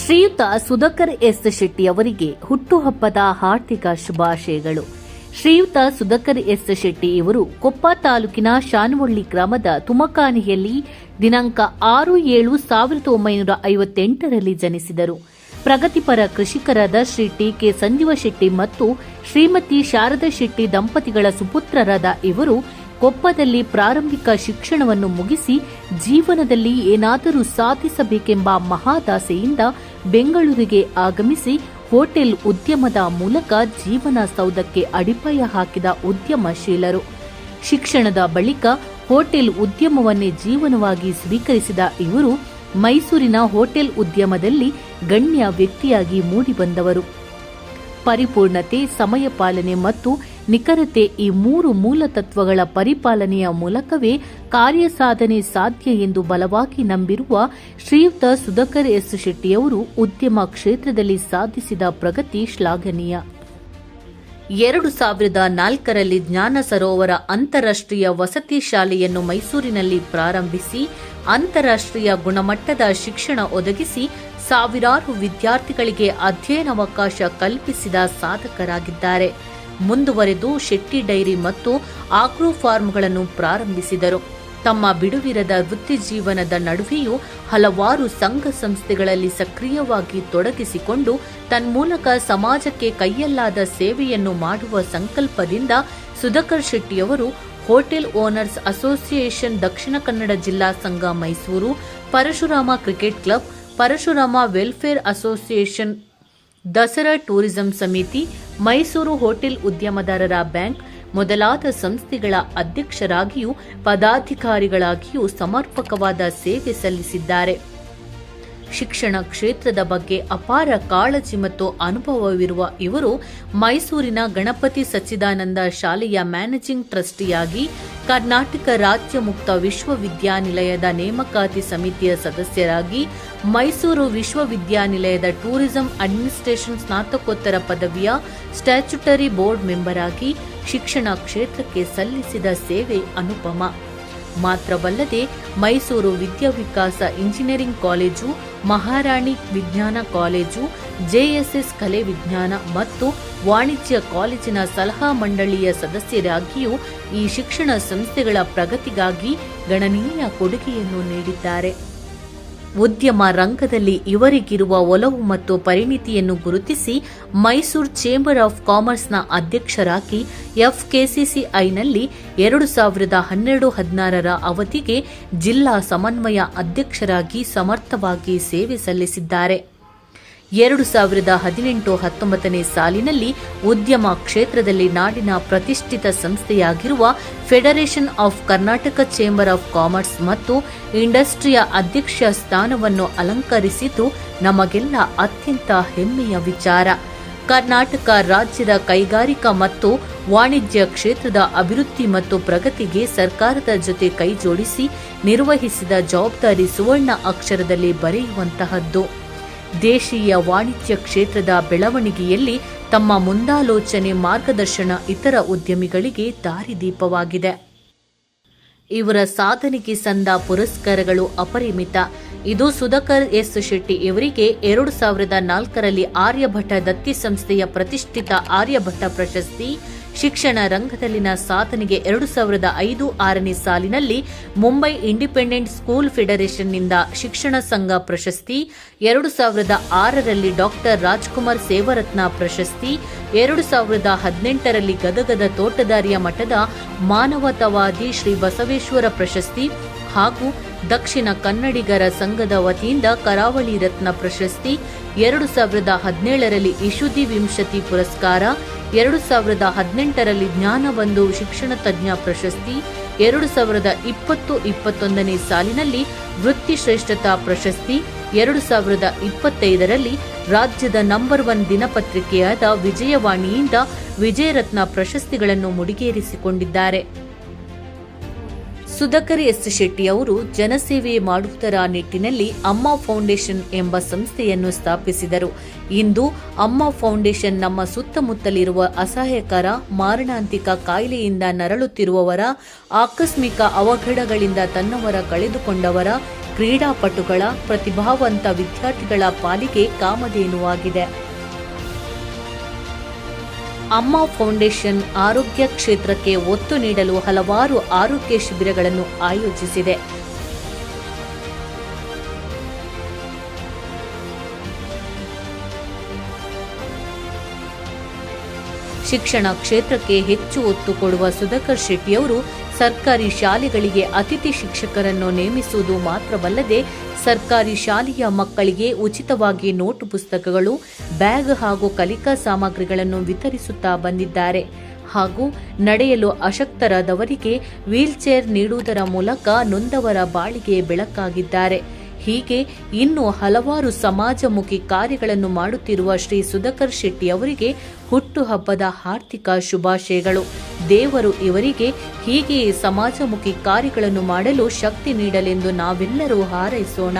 ಶ್ರೀಯುತ ಸುಧಾಕರ್ ಎಸ್ ಶೆಟ್ಟಿ ಅವರಿಗೆ ಹುಟ್ಟುಹಬ್ಬದ ಹಾರ್ದಿಕ ಶುಭಾಶಯಗಳು. ಶ್ರೀಯುತ ಸುಧಾಕರ್ ಎಸ್ ಶೆಟ್ಟಿ ಇವರು ಕೊಪ್ಪ ತಾಲೂಕಿನ ಶಾನವಳ್ಳಿ ಗ್ರಾಮದ ತುಮಕಾನಿಯಲ್ಲಿ ದಿನಾಂಕ ಆರು ಏಳು ಸಾವಿರದ ಒಂಬೈನೂರ ಐವತ್ತೆಂಟರಲ್ಲಿ ಜನಿಸಿದರು. ಪ್ರಗತಿಪರ ಕೃಷಿಕರಾದ ಶ್ರೀ ಟಿ ಕೆ ಸಂಜೀವ ಶೆಟ್ಟಿ ಮತ್ತು ಶ್ರೀಮತಿ ಶಾರದಾ ಶೆಟ್ಟಿ ದಂಪತಿಗಳ ಸುಪುತ್ರರಾದ ಇವರು ಕೊಪ್ಪದಲ್ಲಿ ಪ್ರಾರಂಭಿಕ ಶಿಕ್ಷಣವನ್ನು ಮುಗಿಸಿ ಜೀವನದಲ್ಲಿ ಏನಾದರೂ ಸಾಧಿಸಬೇಕೆಂಬ ಮಹಾದಾಸೆಯಿಂದ ಬೆಂಗಳೂರಿಗೆ ಆಗಮಿಸಿ ಹೋಟೆಲ್ ಉದ್ಯಮದ ಮೂಲಕ ಜೀವನ ಸೌಧಕ್ಕೆ ಅಡಿಪಾಯ ಹಾಕಿದ ಉದ್ಯಮಶೀಲರು. ಶಿಕ್ಷಣದ ಬಳಿಕ ಹೋಟೆಲ್ ಉದ್ಯಮವನ್ನೇ ಜೀವನವಾಗಿ ಸ್ವೀಕರಿಸಿದ ಇವರು ಮೈಸೂರಿನ ಹೋಟೆಲ್ ಉದ್ಯಮದಲ್ಲಿ ಗಣ್ಯ ವ್ಯಕ್ತಿಯಾಗಿ ಮೂಡಿಬಂದವರು. ಪರಿಪೂರ್ಣತೆ, ಸಮಯ ಪಾಲನೆ ಮತ್ತು ನಿಖರತೆ ಈ ಮೂರು ಮೂಲ ತತ್ವಗಳ ಪರಿಪಾಲನೆಯ ಮೂಲಕವೇ ಕಾರ್ಯಸಾಧನೆ ಸಾಧ್ಯ ಎಂದು ಬಲವಾಗಿ ನಂಬಿರುವ ಶ್ರೀಯುತ ಸುಧಾಕರ್ ಎಸ್ ಶೆಟ್ಟಿಯವರು ಉದ್ಯಮ ಕ್ಷೇತ್ರದಲ್ಲಿ ಸಾಧಿಸಿದ ಪ್ರಗತಿ ಶ್ಲಾಘನೀಯ. ಎರಡು ಸಾವಿರದ ನಾಲ್ಕರಲ್ಲಿ ಜ್ಞಾನ ಸರೋವರ ಅಂತಾರಾಷ್ಟ್ರೀಯ ವಸತಿ ಶಾಲೆಯನ್ನು ಮೈಸೂರಿನಲ್ಲಿ ಪ್ರಾರಂಭಿಸಿ, ಅಂತಾರಾಷ್ಟ್ರೀಯ ಗುಣಮಟ್ಟದ ಶಿಕ್ಷಣ ಒದಗಿಸಿ ಸಾವಿರಾರು ವಿದ್ಯಾರ್ಥಿಗಳಿಗೆ ಅಧ್ಯಯನಾವಕಾಶ ಕಲ್ಪಿಸಿದ ಸಾಧಕರಾಗಿದ್ದಾರೆ. ಮುಂದುವರೆದು ಶೆಟ್ಟಿ ಡೈರಿ ಮತ್ತು ಆಗ್ರೋ ಫಾರ್ಮ್ಗಳನ್ನು ಪ್ರಾರಂಭಿಸಿದರು. ತಮ್ಮ ಬಿಡುವಿರದ ವೃತ್ತಿ ಜೀವನದ ನಡುವೆಯೂ ಹಲವಾರು ಸಂಘ ಸಂಸ್ಥೆಗಳಲ್ಲಿ ಸಕ್ರಿಯವಾಗಿ ತೊಡಗಿಸಿಕೊಂಡು ತನ್ಮೂಲಕ ಸಮಾಜಕ್ಕೆ ಕೈಯಲ್ಲಾದ ಸೇವೆಯನ್ನು ಮಾಡುವ ಸಂಕಲ್ಪದಿಂದ ಸುಧಾಕರ್ ಶೆಟ್ಟಿಯವರು ಹೋಟೆಲ್ ಓನರ್ಸ್ ಅಸೋಸಿಯೇಷನ್ ದಕ್ಷಿಣ ಕನ್ನಡ ಜಿಲ್ಲಾ ಸಂಘ Mysuru, Parashurama cricket club, Parashurama welfare association Dasara tourism ಸಮಿತಿ ಮೈಸೂರು ಹೋಟೆಲ್ ಉದ್ಯಮದಾರರ ಬ್ಯಾಂಕ್ ಮೊದಲಾದ ಸಂಸ್ಥೆಗಳ ಅಧ್ಯಕ್ಷರಾಗಿಯೂ ಪದಾಧಿಕಾರಿಗಳಾಗಿಯೂ ಸಮರ್ಪಕವಾದ ಸೇವೆ ಸಲ್ಲಿಸಿದ್ದಾರೆ. ಶಿಕ್ಷಣ ಕ್ಷೇತ್ರದ ಬಗ್ಗೆ ಅಪಾರ ಕಾಳಜಿ ಮತ್ತು ಅನುಭವವಿರುವ ಇವರು ಮೈಸೂರಿನ ಗಣಪತಿ ಸಚ್ಚಿದಾನಂದ ಶಾಲೆಯ ಮ್ಯಾನೇಜಿಂಗ್ ಟ್ರಸ್ಟಿಯಾಗಿ ಕರ್ನಾಟಕ ರಾಜ್ಯ ಮುಕ್ತ ವಿಶ್ವವಿದ್ಯಾನಿಲಯದ ನೇಮಕಾತಿ ಸಮಿತಿಯ ಸದಸ್ಯರಾಗಿ ಮೈಸೂರು ವಿಶ್ವವಿದ್ಯಾನಿಲಯದ ಟೂರಿಸಂ ಅಡ್ಮಿನಿಸ್ಟ್ರೇಷನ್ ಸ್ನಾತಕೋತ್ತರ ಪದವಿಯ ಸ್ಟ್ಯಾಚ್ಯುಟರಿ ಬೋರ್ಡ್ ಮೆಂಬರ್ ಆಗಿ ಶಿಕ್ಷಣ ಕ್ಷೇತ್ರಕ್ಕೆ ಸಲ್ಲಿಸಿದ ಸೇವೆ ಅನುಪಮ. ಮಾತ್ರವಲ್ಲದೆ ಮೈಸೂರು ವಿದ್ಯಾವಿಕಾಸ ಇಂಜಿನಿಯರಿಂಗ್ ಕಾಲೇಜು, ಮಹಾರಾಣಿ ವಿಜ್ಞಾನ ಕಾಲೇಜು, ಜೆಎಸ್ಎಸ್ ಕಲೆ ವಿಜ್ಞಾನ ಮತ್ತು ವಾಣಿಜ್ಯ ಕಾಲೇಜಿನ ಸಲಹಾ ಮಂಡಳಿಯ ಸದಸ್ಯರಾಗಿಯೂ ಈ ಶಿಕ್ಷಣ ಸಂಸ್ಥೆಗಳ ಪ್ರಗತಿಗಾಗಿ ಗಣನೀಯ ಕೊಡುಗೆಯನ್ನು ನೀಡಿದ್ದಾರೆ. ಉದ್ಯಮ ರಂಗದಲ್ಲಿ ಇವರಿಗಿರುವ ಒಲವು ಮತ್ತು ಪರಿಣಿತಿಯನ್ನು ಗುರುತಿಸಿ ಮೈಸೂರು ಚೇಂಬರ್ ಆಫ್ ಕಾಮರ್ಸ್ನ ಅಧ್ಯಕ್ಷರಾಗಿ ಎಫ್ಕೆಸಿಸಿಐನಲ್ಲಿ ಎರಡು ಸಾವಿರದ ಹನ್ನೆರಡು ಹದಿನಾರರ ಅವಧಿಗೆ ಜಿಲ್ಲಾ ಸಮನ್ವಯ ಅಧ್ಯಕ್ಷರಾಗಿ ಸಮರ್ಥವಾಗಿ ಸೇವೆ ಸಲ್ಲಿಸಿದ್ದಾರೆ. ಎರಡು ಸಾವಿರದ ಹದಿನೆಂಟು ಹತ್ತೊಂಬತ್ತನೇ ಸಾಲಿನಲ್ಲಿ ಉದ್ಯಮ ಕ್ಷೇತ್ರದಲ್ಲಿ ನಾಡಿನ ಪ್ರತಿಷ್ಠಿತ ಸಂಸ್ಥೆಯಾಗಿರುವ federation of Karnataka chamber of commerce ಮತ್ತು ಇಂಡಸ್ಟ್ರಿಯ ಅಧ್ಯಕ್ಷ ಸ್ಥಾನವನ್ನು ಅಲಂಕರಿಸಿದ್ದು ನಮಗೆಲ್ಲ ಅತ್ಯಂತ ಹೆಮ್ಮೆಯ ವಿಚಾರ. ಕರ್ನಾಟಕ ರಾಜ್ಯದ ಕೈಗಾರಿಕಾ ಮತ್ತು ವಾಣಿಜ್ಯ ಕ್ಷೇತ್ರದ ಅಭಿವೃದ್ಧಿ ಮತ್ತು ಪ್ರಗತಿಗೆ ಸರ್ಕಾರದ ಜೊತೆ ಕೈಜೋಡಿಸಿ ನಿರ್ವಹಿಸಿದ ಜವಾಬ್ದಾರಿ ಸುವರ್ಣ ಅಕ್ಷರದಲ್ಲಿ ಬರೆಯುವಂತಹದ್ದು. ದೇಶೀಯ ವಾಣಿಜ್ಯ ಕ್ಷೇತ್ರದ ಬೆಳವಣಿಗೆಯಲ್ಲಿ ತಮ್ಮ ಮುಂದಾಲೋಚನೆ, ಮಾರ್ಗದರ್ಶನ ಇತರ ಉದ್ಯಮಿಗಳಿಗೆ ದಾರಿದೀಪವಾಗಿದೆ. ಇವರ ಸಾಧನೆಗೆ ಸಂದ ಪುರಸ್ಕಾರಗಳು ಅಪರಿಮಿತ. ಇದು ಸುಧಾಕರ್ ಎಸ್ ಶೆಟ್ಟಿ ಇವರಿಗೆ ಎರಡು ಸಾವಿರದ ನಾಲ್ಕರಲ್ಲಿ ಆರ್ಯಭಟ ದತ್ತಿ ಸಂಸ್ಥೆಯ ಪ್ರತಿಷ್ಠಿತ ಆರ್ಯಭಟ ಪ್ರಶಸ್ತಿ ಶಿಕ್ಷಣ ರಂಗದಲ್ಲಿನ ಸಾಧನೆಗೆ ಎರಡು ಸಾವಿರದ ಐದು ಆರನೇ ಸಾಲಿನಲ್ಲಿ ಮುಂಬೈ ಇಂಡಿಪೆಂಡೆಂಟ್ ಸ್ಕೂಲ್ ಫೆಡರೇಷನ್ನಿಂದ ಶಿಕ್ಷಣ ಸಂಘ ಪ್ರಶಸ್ತಿ, ಎರಡು ಸಾವಿರದ ಆರರಲ್ಲಿ ಡಾಕ್ಟರ್ ರಾಜ್ಕುಮಾರ್ ಸೇವರತ್ನ ಪ್ರಶಸ್ತಿ, ಎರಡು ಸಾವಿರದ ಹದಿನೆಂಟರಲ್ಲಿ ಗದಗದ ತೋಟದಾರಿಯ ಮಠದ ಮಾನವತಾವಾದಿ ಶ್ರೀ ಬಸವೇಶ್ವರ ಪ್ರಶಸ್ತಿ ಹಾಗೂ ದಕ್ಷಿಣ ಕನ್ನಡಿಗರ ಸಂಘದ ವತಿಯಿಂದ ಕರಾವಳಿ ರತ್ನ ಪ್ರಶಸ್ತಿ ಎರಡು ಸಾವಿರದ ಹದಿನೇಳರಲ್ಲಿ ಇಶುದಿ ವಿಂಶತಿ ಪುರಸ್ಕಾರ, ಎರಡು ಸಾವಿರದ ಹದಿನೆಂಟರಲ್ಲಿ ಜ್ಞಾನಬಂಧು ಶಿಕ್ಷಣ ತಜ್ಞ ಪ್ರಶಸ್ತಿ, ಎರಡು ಸಾವಿರದ ಇಪ್ಪತ್ತು ಇಪ್ಪತ್ತೊಂದನೇ ಸಾಲಿನಲ್ಲಿ ವೃತ್ತಿ ಶ್ರೇಷ್ಠತಾ ಪ್ರಶಸ್ತಿ, ಎರಡು ಸಾವಿರದ ಇಪ್ಪತ್ತೈದರಲ್ಲಿ ರಾಜ್ಯದ ನಂಬರ್ ಒನ್ ದಿನಪತ್ರಿಕೆಯಾದ ವಿಜಯವಾಣಿಯಿಂದ ವಿಜಯರತ್ನ ಪ್ರಶಸ್ತಿಗಳನ್ನು ಮುಡಿಗೇರಿಸಿಕೊಂಡಿದ್ದಾರೆ. ಸುಧಾಕರ್ ಎಸ್ ಶೆಟ್ಟಿ ಅವರು ಜನಸೇವೆ ಮಾಡುವುದರ ನಿಟ್ಟಿನಲ್ಲಿ ಅಮ್ಮ ಫೌಂಡೇಶನ್ ಎಂಬ ಸಂಸ್ಥೆಯನ್ನು ಸ್ಥಾಪಿಸಿದರು. ಇಂದು ಅಮ್ಮ ಫೌಂಡೇಶನ್ ನಮ್ಮ ಸುತ್ತಮುತ್ತಲಿರುವ ಅಸಹಾಯಕರ, ಮಾರಣಾಂತಿಕ ಕಾಯಿಲೆಯಿಂದ ನರಳುತ್ತಿರುವವರ, ಆಕಸ್ಮಿಕ ಅವಘಡಗಳಿಂದ ತನ್ನವರ ಕಳೆದುಕೊಂಡವರ, ಕ್ರೀಡಾಪಟುಗಳ, ಪ್ರತಿಭಾವಂತ ವಿದ್ಯಾರ್ಥಿಗಳ ಪಾಲಿಗೆ ಕಾಮಧೇನುವಾಗಿದೆ. ಅಮ್ಮ ಫೌಂಡೇಶನ್ ಆರೋಗ್ಯ ಕ್ಷೇತ್ರಕ್ಕೆ ಒತ್ತು ನೀಡಲು ಹಲವಾರು ಆರೋಗ್ಯ ಶಿಬಿರಗಳನ್ನು ಆಯೋಜಿಸಿದೆ. ಶಿಕ್ಷಣ ಕ್ಷೇತ್ರಕ್ಕೆ ಹೆಚ್ಚು ಒತ್ತು ಕೊಡುವ ಸುಧಾಕರ್ ಶೆಟ್ಟಿಯವರು ಸರ್ಕಾರಿ ಶಾಲೆಗಳಿಗೆ ಅತಿಥಿ ಶಿಕ್ಷಕರನ್ನು ನೇಮಿಸುವುದು ಮಾತ್ರವಲ್ಲದೆ ಸರ್ಕಾರಿ ಶಾಲೆಯ ಮಕ್ಕಳಿಗೆ ಉಚಿತವಾಗಿ ನೋಟು ಪುಸ್ತಕಗಳು, ಬ್ಯಾಗ್ ಹಾಗೂ ಕಲಿಕಾ ಸಾಮಗ್ರಿಗಳನ್ನು ವಿತರಿಸುತ್ತಾ ಬಂದಿದ್ದಾರೆ. ಹಾಗೂ ನಡೆಯಲು ಅಶಕ್ತರಾದವರಿಗೆ ವೀಲ್ಚೇರ್ ನೀಡುವುದರ ಮೂಲಕ ನೊಂದವರ ಬಾಳಿಗೆ ಬೆಳಕಾಗಿದ್ದಾರೆ. ಹೀಗೆ ಇನ್ನು ಹಲವಾರು ಸಮಾಜಮುಖಿ ಕಾರ್ಯಗಳನ್ನು ಮಾಡುತ್ತಿರುವ ಶ್ರೀ ಸುಧಾಕರ್ ಶೆಟ್ಟಿ ಅವರಿಗೆ ಹುಟ್ಟುಹಬ್ಬದ ಹಾರ್ದಿಕ ಶುಭಾಶಯಗಳು. ದೇವರು ಇವರಿಗೆ ಹೀಗೆಯೇ ಸಮಾಜಮುಖಿ ಕಾರ್ಯಗಳನ್ನು ಮಾಡಲು ಶಕ್ತಿ ನೀಡಲೆಂದು ನಾವೆಲ್ಲರೂ ಹಾರೈಸೋಣ.